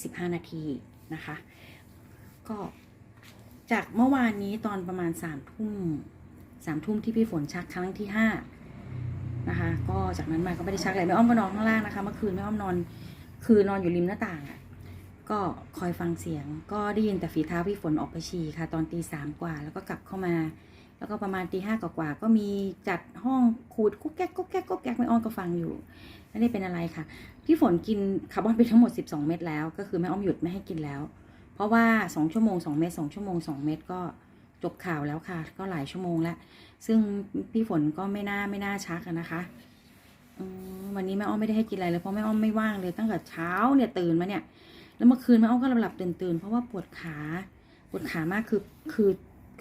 15นาทีนะคะ ก็จากเมื่อวานนี้ตอนประมาณ3ามทุ่มสามทุ่มที่พี่ฝนชักครั้งที่ห้านะคะ ก็จากนั้นมาก็ไม่ได้ชักอะไรแม่อ้อมก็นอนข้างล่างนะคะ เมื่อคืนแม่อ้อมนอน คือนอนอยู่ริมหน้าต่างอะ่ะ ก็คอยฟังเสียง ก็ได้ยินแต่ฝีเท้าพี่ฝนออกไปฉี่ค่ะ ตอนตีสามกว่า แล้วก็กลับเข้ามา แล้วก็ประมาณตีห้ากว่าก็มีจัดห้องขูดกุ๊กแก๊กกุ๊กแก๊กกุ๊กแก๊กแม่อ้อมก็ฟังอยู่ไม่ได้เป็นอะไรค่ะ พี่ฝนกินคาร์บอนไปทั้งหมด 12 เม็ดแล้ว ก็คือแม่อ้อมหยุดไม่ให้กินแล้ว เพราะว่า 2 ชั่วโมง 2 เม็ด2ชั่วโมง 2 เม็ดก็จบข่าวแล้วค่ะ ก็หลายชั่วโมงแล้ว ซึ่งพี่ฝนก็ไม่น่าไม่น่าชักนะคะวันนี้แม่อ้อมไม่ได้ให้กินอะไรเลยเพราะแม่อ้อมไม่ว่างเลยตั้งแต่เช้าเนี่ยตื่นมาเนี่ย แล้วเมื่อคืนแม่อ้อมก็หลับๆตื่นๆเพราะว่าปวดขาปวดขามากคือคือ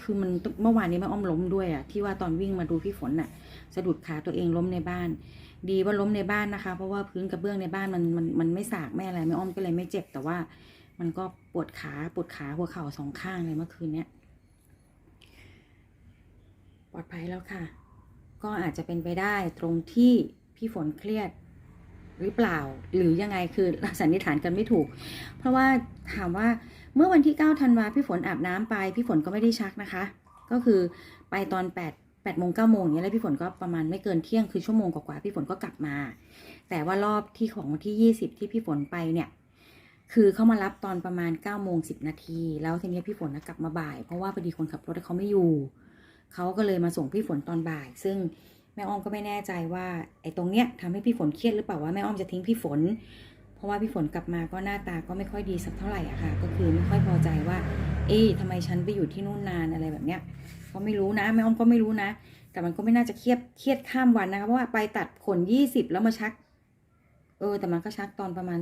คือมันเมื่อวานนี้แม่อ้อมล้มด้วยอะที่ว่าตอนวิ่งมาดูพี่ฝนน่ะ สะดุดขาตัวเองล้มในบ้าน ดีว่าล้มในบ้านนะคะ เพราะว่าพื้นกระเบื้องในบ้านมันมันมันไม่สากไม่อะไรแม่อ้อมก็เลยไม่เจ็บ แต่ว่ามันก็ปวดขาปวดขาหัวเข่าสองข้างเลยเมื่อคืนเนี้ยปลอดภัยแล้วค่ะ ก็อาจจะเป็นไปได้ตรงที่พี่ฝนเครียดหรือเปล่า หรือยังไงคือสันนิษฐานกันไม่ถูก เพราะว่าถามว่า เมื่อวันที่ 9 ธันวาพี่ฝนอาบน้ำไป พี่ฝนก็ไม่ได้ชักนะคะ ก็คือไปตอน 8 8โมง9โมงอย่างเงี้ยแล้วพี่ฝนก็ประมาณไม่เกินเที่ยงคือชั่วโมงกว่าๆพี่ฝนก็กลับมา แต่ว่ารอบที่ของวันที่ 20 ที่พี่ฝนไปเนี่ยคือเขามารับตอนประมาณ9โมง10นาทีแล้วทีนี้พี่ฝนกลับมาบ่าย เพราะว่าพอดีคนขับรถเขาไม่อยู่เขาก็เลยมาส่งพี่ฝนตอนบ่าย ซึ่งแม่อ้อมก็ไม่แน่ใจว่าไอ้ตรงเนี้ยทำให้พี่ฝนเครียดหรือเปล่าว่าแม่อ้อมจะทิ้งพี่ฝน เพราะว่าพี่ฝนกลับมาก็หน้าตาก็ไม่ค่อยดีสักเท่าไหร่อะค่ะ ก็คือไม่ค่อยพอใจว่า เอ๊ะทำไมฉันไปอยู่ที่นู่นนานอะไรแบบเนี้ยก็ไม่รู้นะแม่อ้อมก็ไม่รู้นะ แต่มันก็ไม่น่าจะเครียดเครียดข้ามวันนะคะเพราะว่าไปตัดขนยี่สิบแล้วมาชัก เออ แต่มันก็ชักตอนประมาณ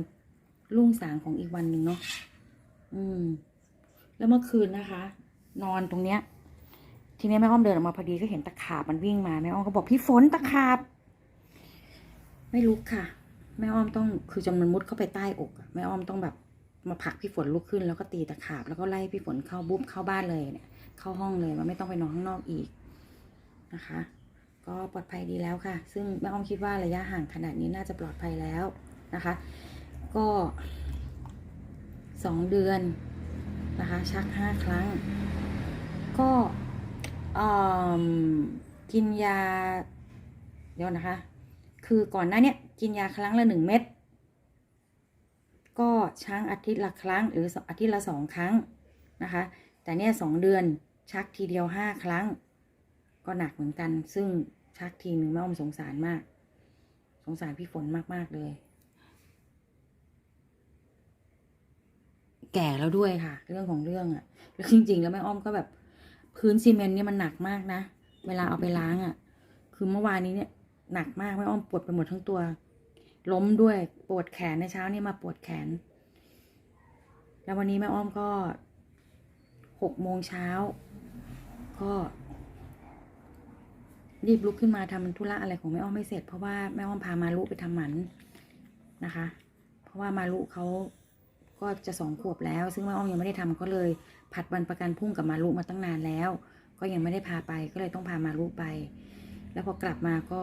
รุ่งสางของอีกวันหนึ่งเนาะอืม แล้วเมื่อคืนนะคะ นอนตรงเนี้ย ทีนี้แม่อ้อมเดินออกมาพอดีก็เห็นตะขาบมันวิ่งมาแม่อ้อมก็บอกพี่ฝนตะขาบ ไม่ลุกค่ะ แม่อ้อมต้องคือจนมันมุดเข้าไปใต้อกอะแม่อ้อมต้องแบบมาผักพี่ฝนลุกขึ้น แล้วก็ตีตะขาบแล้วก็ไล่พี่ฝนเข้าบุ้มเข้าบ้านเลยเนี่ย เข้าห้องเลยมันไม่ต้องไปนอนข้างนอกอีกนะคะ ก็ปลอดภัยดีแล้วค่ะ ซึ่งแม่อ้อมคิดว่าระยะห่างขนาดนี้น่าจะปลอดภัยแล้วนะคะ ก็สองเดือนนะคะ ชักห้าครั้ง ก็กินยาเดี๋ยวนะคะ คือก่อนหน้าเนี้ย กินยาครั้งละหนึ่งเม็ดก็ช้างอาทิตย์ละครั้ง หรืออาทิตย์ละสองครั้งนะคะ แต่เนี่ยสองเดือนชักทีเดียวห้าครั้ง ก็หนักเหมือนกัน ซึ่งชักทีหนึ่งแม่อมสงสารมาก สงสารพี่ฝนมากๆเลย แก่แล้วด้วยค่ะ เรื่องของเรื่องอะแล้วจริง ๆ แล้วแม่อ้อมก็แบบพื้นซีเมนต์เนี่ยมันหนักมากนะ เวลาเอาไปล้างอะ คือเมื่อวานนี้เนี่ยหนักมากแม่อ้อมปวดไปหมดทั้งตัว ล้มด้วยปวดแขนในเช้านี่มาปวดแขน แล้ววันนี้แม่อ้อมก็หกโมงเช้า ก็รีบลุกขึ้นมาทำธุระอะไรของแม่อ้อมไม่เสร็จ เพราะว่าแม่อ้อมพามาลุไปทำหมันนะคะ เพราะว่ามาลุเขาก็จะสองขวบแล้ว ซึ่งแม่อ้อมยังไม่ได้ทำก็เลย ผัดวันประกันพุ่งกับมาลุมาตั้งนานแล้ว ก็ยังไม่ได้พาไปก็เลยต้องพามาลุไป แล้วพอกลับมาก็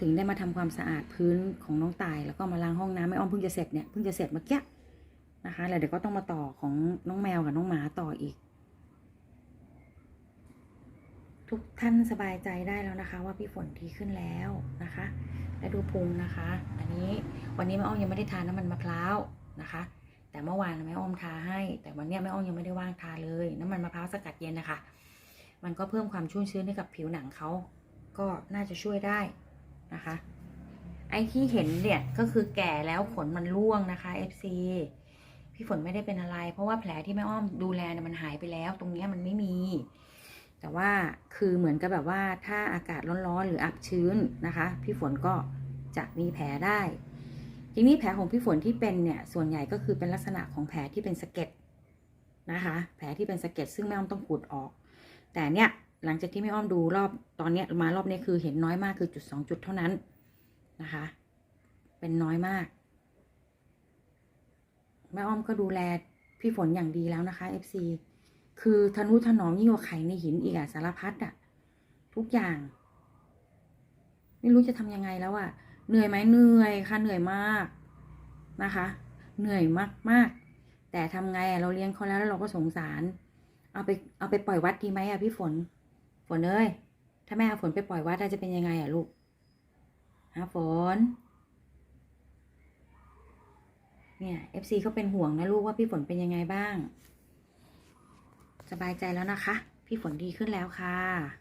ถึงได้มาทำความสะอาดพื้นของน้องตาย แล้วก็มาล้างห้องน้ำแม่อ้อมเพิ่งจะเสร็จเนี่ยเพิ่งจะเสร็จเมื่อกี้นะคะแล้วเดี๋ยวก็ต้องมาต่อของน้องแมวกับน้องหมาต่ออีก ทุกท่านสบายใจได้แล้วนะคะ ว่าพี่ฝนดีขึ้นแล้วนะคะ และดูพุงนะคะ อันนี้วันนี้แม่อ้อมยังไม่ได้ทานน้ำมันมะพร้าวนะคะ แต่เมื่อวานแม่อ้อมทาให้ แต่วันนี้แม่อ้อมยังไม่ได้ว่างทาเลย น้ำมันมะพร้าวสกัดเย็นนะคะ มันก็เพิ่มความชุ่มชื้นให้กับผิวหนังเขาก็น่าจะช่วยได้ นะคะ ไอ้ที่เห็นเนี่ยก็คือแก่แล้วขนมันร่วงนะคะ FC พี่ฝนไม่ได้เป็นอะไร เพราะว่าแผลที่แม่อ้อมดูแลเนี่ยมันหายไปแล้ว ตรงเนี้ยมันไม่มี แต่ว่าคือเหมือนกับแบบว่าถ้าอากาศร้อนๆหรืออับชื้นนะคะ พี่ฝนก็จะมีแผลได้ ทีนี้แผลของพี่ฝนที่เป็นเนี่ยส่วนใหญ่ก็คือเป็นลักษณะของแผลที่เป็นสะเก็ดนะคะ แผลที่เป็นสะเก็ดซึ่งแม่อ้อมต้องขูดออก แต่เนี่ย หลังจากที่แม่อ้อมดูรอบตอนเนี้ยมารอบนี้คือเห็นน้อยมากคือจุดสองจุดเท่านั้นนะคะ เป็นน้อยมาก แม่อ้อมก็ดูแลพี่ฝนอย่างดีแล้วนะคะ FC คือทนุถนอมยิ่งกว่าไข่ในหินอีกอะสารพัดอะทุกอย่าง ไม่รู้จะทำยังไงแล้วอะเหนื่อยไหมเหนื่อยค่ะเหนื่อยมากนะคะ เหนื่อยมากๆแต่ทำไงอะเราเลี้ยงเขาแล้วแล้วเราก็สงสาร เอาไปเอาไปปล่อยวัดดีไหมอะพี่ฝน ฝนเอ้ย ถ้าแม่เอาฝนไปปล่อยวัดจะเป็นยังไงอะลูกฮะฝน เนี่ย FC เขาเป็นห่วงนะลูกว่าพี่ฝนเป็นยังไงบ้าง สบายใจแล้วนะคะ พี่ฝนดีขึ้นแล้วค่ะ